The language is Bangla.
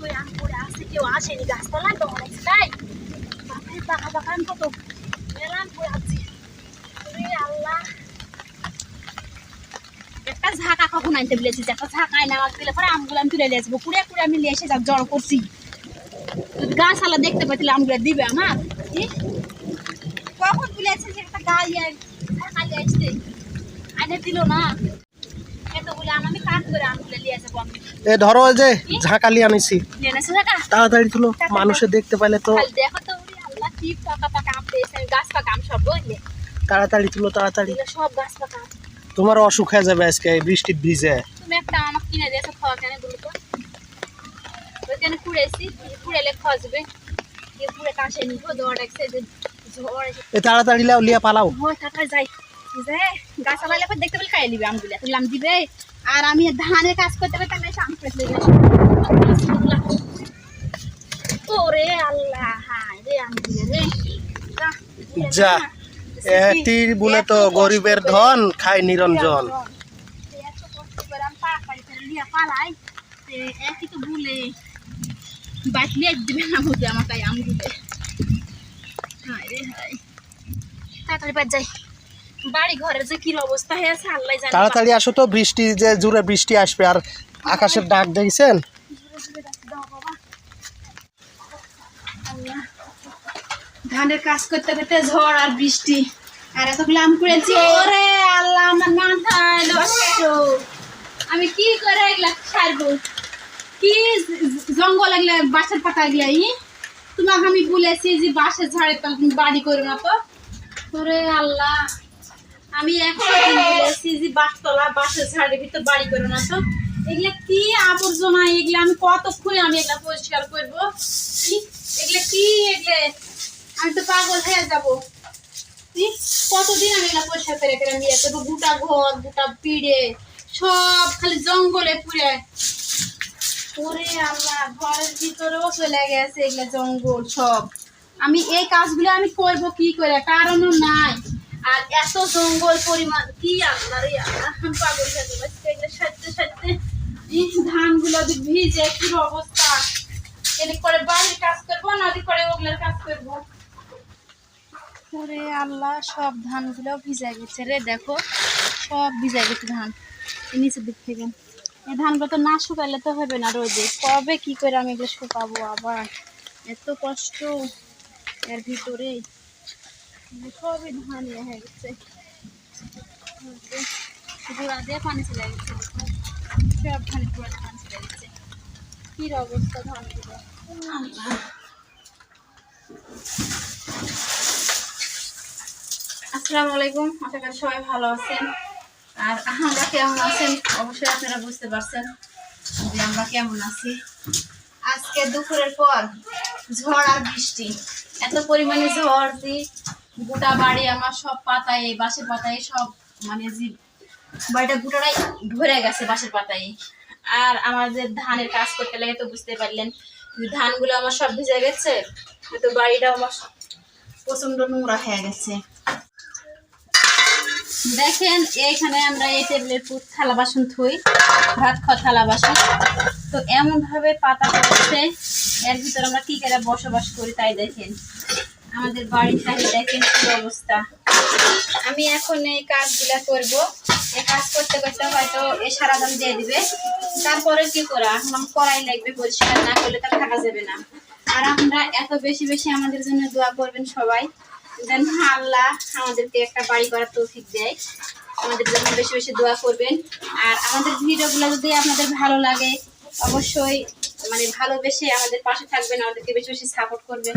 করে আম করে আসছে কেউ আসেনি গাছতলায় তো অনেক, তাই? বাপরে পাকা পাকা আম কত মেলাম করে আসছি আল্লাহ। একটা ঝাঁকা কখন আনতে বলেছি? একটা ঝাঁকা আইনা আমাকে দিলে আমগুলো আমি তুলে নিয়ে কুড়ে কুড়ে আমি নিয়ে এসে যাক, জড়ো করছি। গাছ আলা দেখতে পাইলে আমগুলো দিবে আমার? কখন বলেছে যে একটা গাছ ঝাঁকা নিয়ে আসতে? আইনে দিল না। এ ধরো যে ঝাঁকালি আনিছি। তাড়াতাড়ি তুলো মানুষে দেখতে তো। তাড়াতাড়ি তুলো তাড়াতাড়ি। তোমার অসুখ হয়ে যাবে আজকে এই বৃষ্টির ভিজে। তুমি একটা আমাকে কিনে দিয়েছ খাওয়া কেন বলো তো ওইখানে কুড়েছি কুড়েলে খাওয়া যাবে দিয়ে পুড়ে কাছে নিবো দৌড় একসে যে ঝড় এ তাড়াতাড়ি লাও লিয়া পালাও। যাই। যে গাছ আলাইলে দেখতে পেলে খাইয়ে নিবে আমগুলো। আম দিবে। আর আমি ধানের কাজ করতে হবে তাহলে আম খেতে ওরে আল্লাহ হায় রে আম রে। যা এটির বলে তো গরিবের ধন খায় নিরঞ্জন। তাড়াতাড়ি বাদ যাই। বাড়ি ঘরের যে কি অবস্থা হয়েছে আল্লাহ জানে। তাড়াতাড়ি আসো তো বৃষ্টি যে জুড়ে বৃষ্টি আসবে আর আকাশের ডাক দেখছেন। ধানের কাজ করতে করতে ঝড় আর বৃষ্টি। আর এতগুলো আম করেছি। ওরে আল্লাহ আমার মাথায় নষ্ট আমি কি করে এগুলা ছাড়বো কি জঙ্গল এগুলা বাঁশের পাতা এগুলা ই? তোমাকে আমি বলেছি যে বাঁশের ঝাড়ে তল তুমি বাড়ি করো না তো। ওরে আল্লাহ। আমি ভিতর বাড়ি না তো। কি আবর্জনা, এগুলা আমি কতক্ষণে আমি এগুলা পরিষ্কার করব? এগুলা কি এগুলা? আমি তো পাগল হয়ে যাব। কতদিন আমি এগুলা পরিষ্কার করে করে নিয়ে আসব গোটা ঘর, গোটা পিড়ে, সব খালি জঙ্গলে পুরে ওরে আল্লাহ, ঘরের ভিতরেও চলে গেছে এগুলা জঙ্গল সব। আমি এই কাজগুলো আমি করব কি করে? কারণও নাই। আর এত জঙ্গল পরিমাণ, কি আল্লাহ রে পাগল আজকে এগুলো সাজতে সাজতে এই ধানগুলো ভিজে, কি অবস্থা? এদিক করে বাড়ির কাজ করব, না ওদিক করে ওগুলোর কাজ করব? ওরে আল্লাহ, সব ধানগুলো ভিজে গেছে রে, দেখো, সব ভিজে গেছে ধান। নিচের দিক থেকে। এই ধানগুলো তো না শুকাইলে তো হবে না রোদে। কবে কি করে আমি এগুলো শুকাবো আবার? এত কষ্ট এর ভিতরে সবই আসসালামু আলাইকুম, আশা করি সবাই ভালো আছেন। আর আমরা কেমন আছেন? অবশ্যই আপনারা বুঝতে পারছেন যে আমরা কেমন আছি। আজকে দুপুরের পর ঝড় আর বৃষ্টি। এত পরিমাণে ঝড় যে গোটা বাড়ি আমার সব পাতায় বাঁশের পাতায় সব মানে যে বাড়িটা গোটাটাই ভরে গেছে বাঁশের পাতায়। আর আমাদের ধানের কাজ করতে লাগে তো বুঝতে পারলেন ধানগুলো আমার সব ভিজে গেছে, তো বাড়িটাও আমার প্রচণ্ড নোংরা হয়ে গেছে। দেখেন, এইখানে আমরা এই টেবিলের পুর থালা বাসন থুই ভাত খাওয়া থালা বাসন। তো এমন ভাবে পাতা পড়ছে, এর ভিতরে আমরা কি করে বসবাস করি তাই দেখেন। আমাদের বাড়ির সাথে দেখেন কি অবস্থা। আমি এখন এই কাজগুলা করব। এই কাজ করতে করতে হয়তো এ সারা দাম দিয়ে দিবে। তারপরে কি করা? আমার করাই লাগবে, পরিষ্কার না করলে তার থাকা যাবে না। আর আমরা এত বেশি বেশি আমাদের জন্য দোয়া করবেন সবাই। যেন আল্লাহ আমাদেরকে একটা বাড়ি করার তৌফিক দেয়। আমাদের জন্য বেশি বেশি দোয়া করবেন। আর আমাদের ভিডিওগুলো যদি আপনাদের ভালো লাগে, অবশ্যই মানে ভালোবেসে আমাদের পাশে থাকবেন। আমাদেরকে বেশি বেশি সাপোর্ট করবেন।